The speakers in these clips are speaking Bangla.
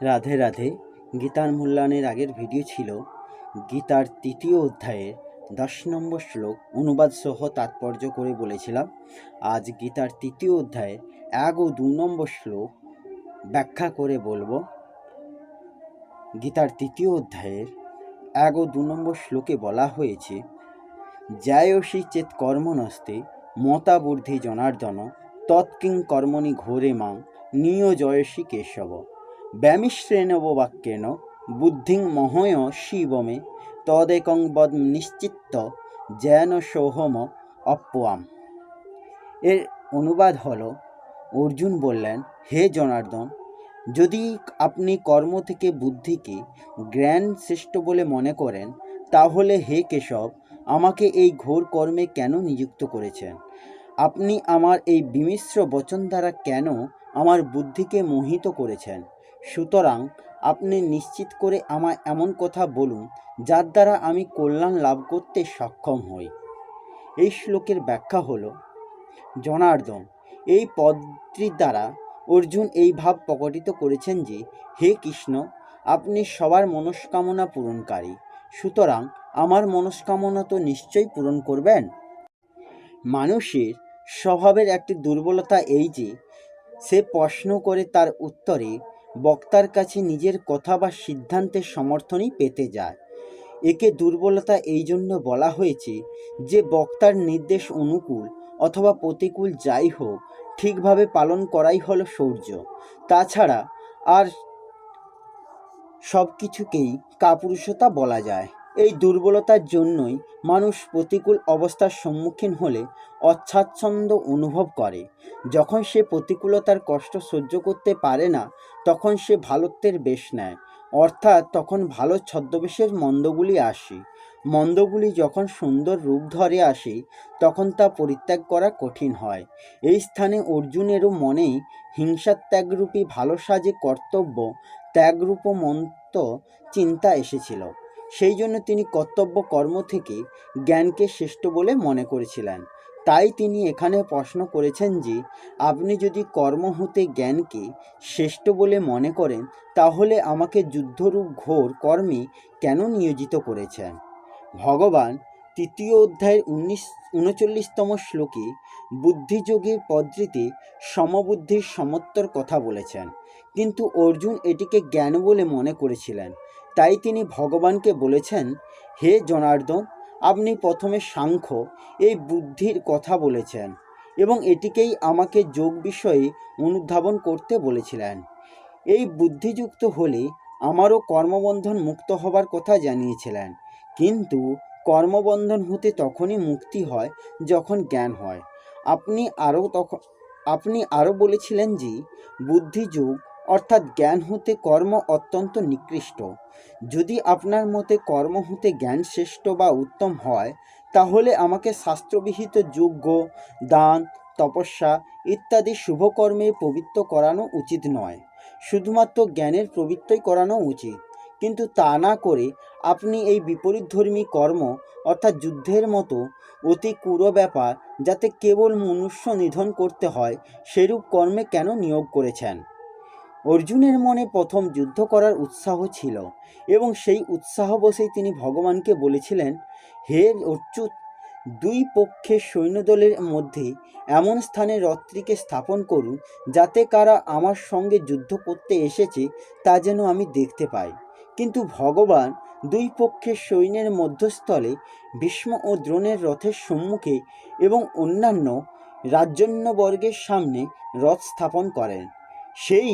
রাধে রাধে। গীতার মূল্যায়নের আগের ভিডিও ছিল গীতার তৃতীয় অধ্যায়ের দশ নম্বর শ্লোক, অনুবাদ সহ তাৎপর্য করে বলেছিলাম। আজ গীতার তৃতীয় অধ্যায়ের এক ও দু নম্বর শ্লোক ব্যাখ্যা করে বলব। গীতার তৃতীয় অধ্যায়ের এক ও দু নম্বর শ্লোকে বলা হয়েছে জ্যায়সী চেত কর্মনস্তে মতা বুদ্ধি জনার্দন, তৎকিং কর্মণি ঘোরে মাং নিয় জয়সী কেশব। ব্যামিশ্রেণব বাক্যেন বুদ্ধিং মহয় শিবমে, তদেকং বদ নিশ্চিত্ত জ্ঞান সৌহম অপ্পয়াম। এর অনুবাদ হলো, অর্জুন বললেন, হে জনার্দন, যদি আপনি কর্ম থেকে বুদ্ধিকে জ্ঞান শ্রেষ্ঠ বলে মনে করেন, তাহলে হে কেশব, আমাকে এই ঘোর কর্মে কেন নিযুক্ত করেছেন? আপনি আমার এই বিমিশ্র বচন দ্বারা কেন আমার বুদ্ধিকে মোহিত করেছেন? সুতরাং আপনি নিশ্চিত করে আমায় এমন কথা বলুন, যার দ্বারা আমি কল্যাণ লাভ করতে সক্ষম হই। এই শ্লোকের ব্যাখ্যা হল, জনার্দন, এই পদটির দ্বারা অর্জুন এই ভাব প্রকটিত করেছেন যে, হে কৃষ্ণ, আপনি সবার মনস্কামনা পূরণকারী, সুতরাং আমার মনস্কামনা তো নিশ্চয়ই পূরণ করবেন? মানুষের স্বভাবের একটি দুর্বলতা এই যে, সে প্রশ্ন করে তার উত্তরে বক্তার কাছে নিজের কথা বা সিদ্ধান্তের সমর্থনই পেতে যায়। একে দুর্বলতা এই জন্য বলা হয়েছে যে, বক্তার নির্দেশ অনুকূল অথবা প্রতিকূল যাই হোক, ঠিকভাবে পালন করাই হলো শৌর্য তাছাড়া আর সব কিছুকেই কাপুরুষতা বলা যায়। এই দুর্বলতার জন্যই মানুষ প্রতিকূল অবস্থার সম্মুখীন হলে অচ্ছাচ্ছন্দ্য অনুভব করে। যখন সে প্রতিকূলতার কষ্ট সহ্য করতে পারে না, তখন সে ভালোত্বের বেশ নেয়। অর্থাৎ তখন ভালো ছদ্মবেশের মন্দগুলি আসে। মন্দগুলি যখন সুন্দর রূপ ধরে আসে, তখন তা পরিত্যাগ করা কঠিন হয়। এই স্থানে অর্জুনেরও মনেই হিংসাত্যাগরূপী ভালো সাজে কর্তব্য ত্যাগরূপ মন্ত চিন্তা এসেছিল। সেই জন্য তিনি কর্তব্য কর্ম থেকে জ্ঞানকে শ্রেষ্ঠ বলে মনে করেছিলেন। তাই তিনি এখানে প্রশ্ন করেছেন যে, আপনি যদি কর্ম হতে জ্ঞানকে শ্রেষ্ঠ বলে মনে করেন, তাহলে আমাকে যুদ্ধরূপ ঘোর কর্মে কেন নিয়োজিত করেছেন? ভগবান তৃতীয় অধ্যায়ের উনিশ, উনচল্লিশতম শ্লোকে বুদ্ধিযোগের পদ্ধতিতে সমবুদ্ধির সমত্বর কথা বলেছেন। কিন্তু অর্জুন এটিকে জ্ঞান বলে মনে করেছিলেন। তাই তিনি ভগবানকে বলেছেন, হে জনার্দন, আপনি প্রথমে সাংখ্য, এই বুদ্ধির কথা বলেছেন এবং এটিকেই আমাকে যোগ বিষয়ে অনুধাবন করতে বলেছিলেন। এই বুদ্ধিযুক্ত হলে আমারও কর্মবন্ধন মুক্ত হবার কথা জানিয়েছিলেন। কিন্তু কর্মবন্ধন হতে তখনই মুক্তি হয় যখন জ্ঞান হয়। আপনি আরও তখন আপনি আরও বলেছিলেন যে, বুদ্ধিযুগ অর্থাৎ জ্ঞান হতে কর্ম অত্যন্ত নিকৃষ্ট। যদি আপনার মতে কর্ম হতে জ্ঞান শ্রেষ্ঠ বা উত্তম হয়, তাহলে আমাকে শাস্ত্রবিহিত যোগ্য দান, তপস্যা ইত্যাদি শুভকর্মে পবিত্র করানো উচিত নয়। শুধুমাত্র জ্ঞানের প্রবৃত্তই করানো উচিত। কিন্তু তা না করে আপনি এই বিপরীতধর্মী কর্ম, অর্থাৎ যুদ্ধের মতো অতি কুড়ো ব্যাপার, যাতে কেবল মনুষ্য নিধন করতে হয়, সেরূপ কর্মে কেন নিয়োগ করেছেন? অর্জুনের মনে প্রথম যুদ্ধ করার উৎসাহ ছিল এবং সেই উৎসাহ বসেই তিনি ভগবানকে বলেছিলেন, হে অচ্যুত দুই পক্ষের সৈন্যদলের মধ্যে এমন স্থানে রত্রিকে স্থাপন করুন যাতে কারা আমার সঙ্গে যুদ্ধ করতে এসেছে তা যেন আমি দেখতে পাই। কিন্তু ভগবান দুই পক্ষের সৈন্যের মধ্যস্থলে ভীষ্ম ও দ্রোণের রথের সম্মুখে এবং অন্যান্য রাজন্যবর্গের সামনে রথ স্থাপন করেন। সেই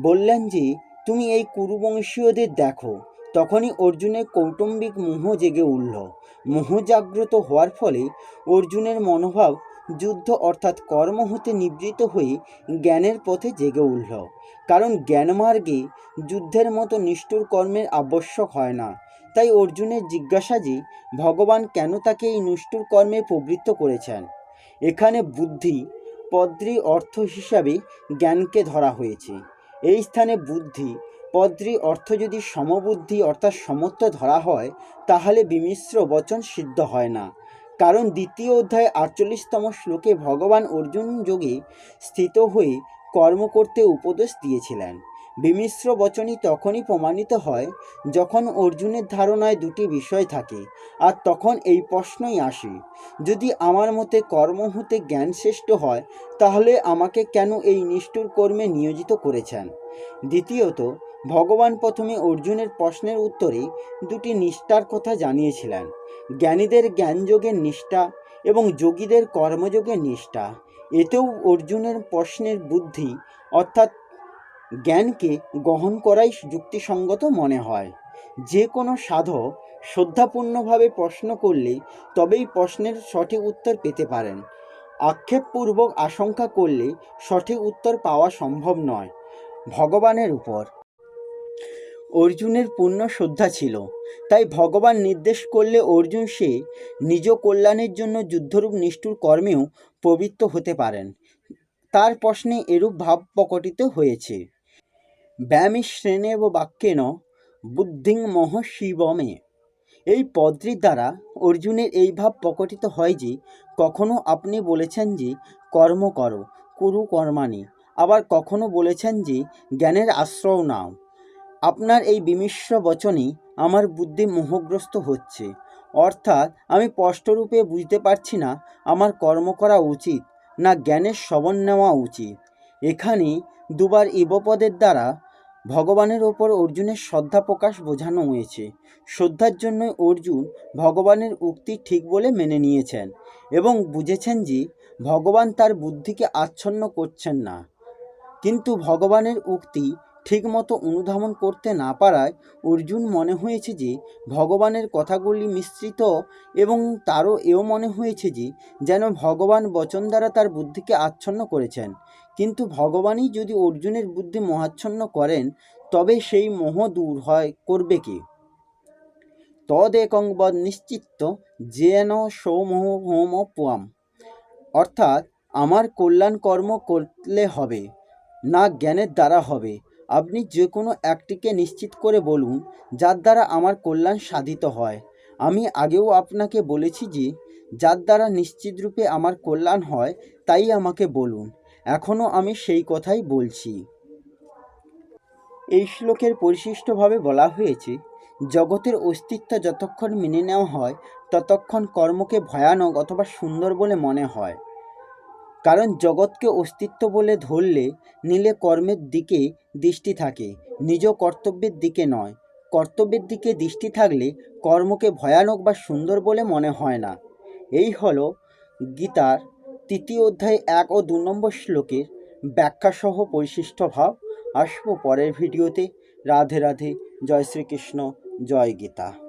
বললেন যে, তুমি এই কুরুবংশীয়দের দেখো। তখনই অর্জুনের কৌটুম্বিক মোহ জেগে উঠল। মোহ জাগ্রত হওয়ার ফলে অর্জুনের মনোভাব যুদ্ধ অর্থাৎ কর্ম হতে নিবৃত হয়ে জ্ঞানের পথে জেগে উঠল। কারণ জ্ঞানমার্গে যুদ্ধের মতো নিষ্ঠুর কর্মের আবশ্যক হয় না। তাই অর্জুনের জিজ্ঞাসা যে, ভগবান কেন তাকে এই নিষ্ঠুর কর্মে প্রবৃত্ত করেছেন? এখানে বুদ্ধি পদ্রি অর্থ হিসাবে জ্ঞানকে ধরা হয়েছে। এই স্থানে বুদ্ধি, পদ্রি অর্থ যদি সমবুদ্ধি অর্থাৎ সমত্ব ধরা হয়, তাহলে বিমিশ্র বচন সিদ্ধ হয় না। কারণ দ্বিতীয় অধ্যায় আটচল্লিশতম শ্লোকে ভগবান অর্জুন যোগী স্থিত হয়ে কর্ম করতে উপদেশ দিয়েছিলেন। বিমিশ্র বচনই তখনই প্রমাণিত হয় যখন অর্জুনের ধারণায় দুটি বিষয় থাকে, আর তখন এই প্রশ্নই আসে, যদি আমার মতে কর্ম হতে জ্ঞান শ্রেষ্ঠ হয়, তাহলে আমাকে কেন এই নিষ্ঠুর কর্মে নিয়োজিত করেছেন? দ্বিতীয়ত, ভগবান প্রথমে অর্জুনের প্রশ্নের উত্তরে দুটি নিষ্ঠার কথা জানিয়েছিলেন, জ্ঞানীদের জ্ঞানযোগের নিষ্ঠা এবং যোগীদের কর্মযোগের নিষ্ঠা। এতেও অর্জুনের প্রশ্নের বুদ্ধি, অর্থাৎ জ্ঞানকে গ্রহণ করাই যুক্তিসঙ্গত মনে হয়। যে কোনো সাধক শ্রদ্ধাপূর্ণভাবে প্রশ্ন করলে তবেই প্রশ্নের সঠিক উত্তর পেতে পারেন। আক্ষেপপূর্বক আশঙ্কা করলে সঠিক উত্তর পাওয়া সম্ভব নয়। ভগবানের উপর। অর্জুনের পূর্ণ শ্রদ্ধা ছিল। তাই ভগবান নির্দেশ করলে অর্জুন সে নিজ কল্যাণের জন্য যুদ্ধরূপ নিষ্ঠুর কর্মেও প্রবৃত্ত হতে পারেন। তার প্রশ্নে এরূপ ভাব প্রকটিত হয়েছে। ব্যায়ামী শ্রেণেব বাক্যেন বুদ্ধিং মহ শিবমে এই পদটির দ্বারা অর্জুনের এই ভাব প্রকটিত হয় যে, কখনো আপনি বলেছেন যে, কর্ম করো, কুরু কর্মাণি। আবার কখনো বলেছেন যে, জ্ঞানের আশ্রয় নাও। আপনার এই বিমিশ্র বচনে আমার বুদ্ধি মোহগ্রস্ত হচ্ছে। অর্থাৎ আমি স্পষ্টরূপে বুঝতে পারছি না, আমার কর্ম করা উচিত না জ্ঞানের শ্রবণ নেওয়া উচিত। এখানে দুবার ইবপদের দ্বারা ভগবানের ওপর অর্জুনের শ্রদ্ধা প্রকাশ বোঝানো হয়েছে। শ্রদ্ধার জন্য অর্জুন ভগবানের উক্তি ঠিক বলে মেনে নিয়েছেন এবং বুঝেছেন যে ভগবান তার বুদ্ধিকে আচ্ছন্ন করছেন না। কিন্তু ভগবানের উক্তি ঠিকমতো অনুধাবন করতে না পারায় অর্জুন মনে হয়েছে যে ভগবানের কথাগুলি মিশ্রিত এবং তারও এও মনে হয়েছে যে যেন ভগবান বচন দ্বারা তার বুদ্ধিকে আচ্ছন্ন করেছেন। কিন্তু ভগবানই যদি অর্জুনের বুদ্ধি মহাচ্ছন্ন করেন, তবে সেই মোহ দূর হয় করবে কে? তদেকং বদ নিশ্চিত্ত যেন সৌমোহ হোম পুয়াম। অর্থাৎ, আমার কল্যাণ কর্ম করলে হবে, না জ্ঞানের দ্বারা হবে। আপনি যে কোনো একটিকে নিশ্চিত করে বলুন, যার দ্বারা আমার কল্যাণ সাধিত হয়। আমি আগেও আপনাকে বলেছি যে, যার দ্বারা নিশ্চিতরূপে আমার কল্যাণ হয়, তাই আমাকে বলুন। এখনও আমি সেই কথাই বলছি। এই শ্লোকের পরিশিষ্টভাবে বলা হয়েছে, জগতের অস্তিত্ব যতক্ষণ মেনে নেওয়া হয়, ততক্ষণ কর্মকে ভয়ানক অথবা সুন্দর বলে মনে হয়। কারণ জগৎকে অস্তিত্ব বলে ধরলে নিলে কর্মের দিকে দৃষ্টি থাকে, নিজ কর্তব্যের দিকে নয়। কর্তব্যের দিকে দৃষ্টি থাকলে কর্মকে ভয়ানক বা সুন্দর বলে মনে হয় না। এই হলো গীতার তৃতীয় অধ্যায় এক ও দু নম্বর শ্লোকের ব্যাখ্যাসহ পরিশিষ্ট ভাব। আসব পরের ভিডিওতে। রাধে রাধে। জয় শ্রীকৃষ্ণ। জয় গীতা।